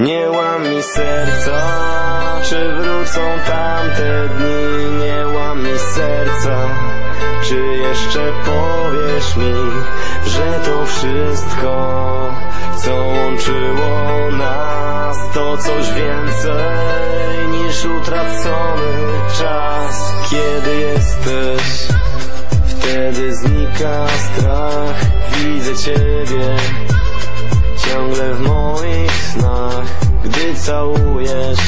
Nie łam mi serca, czy wrócą tamte dni? Nie łam mi serca, czy jeszcze powiesz mi Że to wszystko, co łączyło nas To coś więcej niż utracony czas? Kiedy jesteś, wtedy znika strach Widzę Ciebie ciągle w moich snach. Gdy całujesz,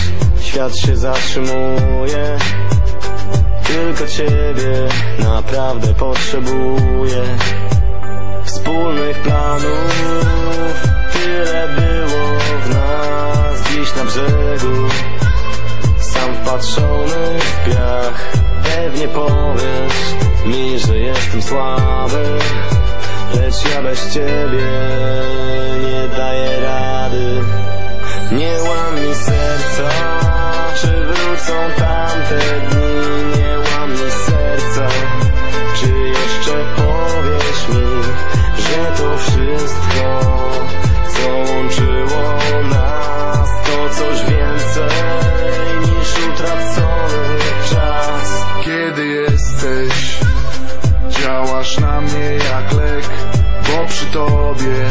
świat się zatrzymuje. Tylko Ciebie naprawdę potrzebuję. Wspólnych planów. Tyle było w nas Dziś na brzegu. Sam wpatrzony w piach. Pewnie powiesz mi, że jestem słaby Lecz ja bez ciebie nie daję rady. Nie łam mi serca, czy wrócą tamte dni? Nie łam mi serca, czy jeszcze powiesz mi Że to wszystko, co łączyło nas To coś więcej bo przy tobie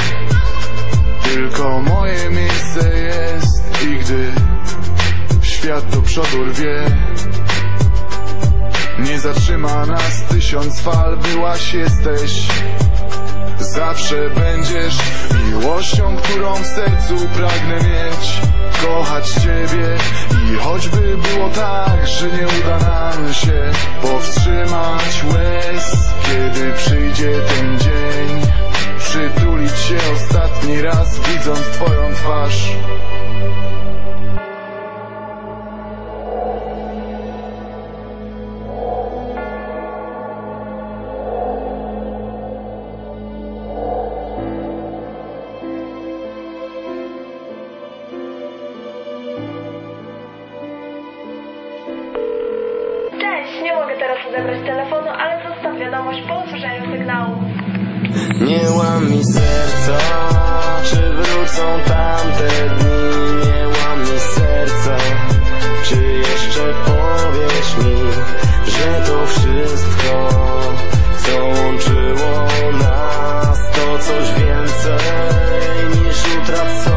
tylko moje miejsce jest i gdy świat do przodu rwie, nie zatrzyma nas tysiąc fal, byłaś, jesteś. Zawsze będziesz miłością, którą w sercu pragnę mieć Kochać Ciebie i choćby było tak, że nie uda nam się odebrać telefonu, ale zostaw wiadomość po usłyszeniu sygnału. Nie łam mi serca, czy wrócą tamte dni Nie łam mi serca, czy jeszcze powiesz mi Że to wszystko, co łączyło nas To coś więcej niż utracony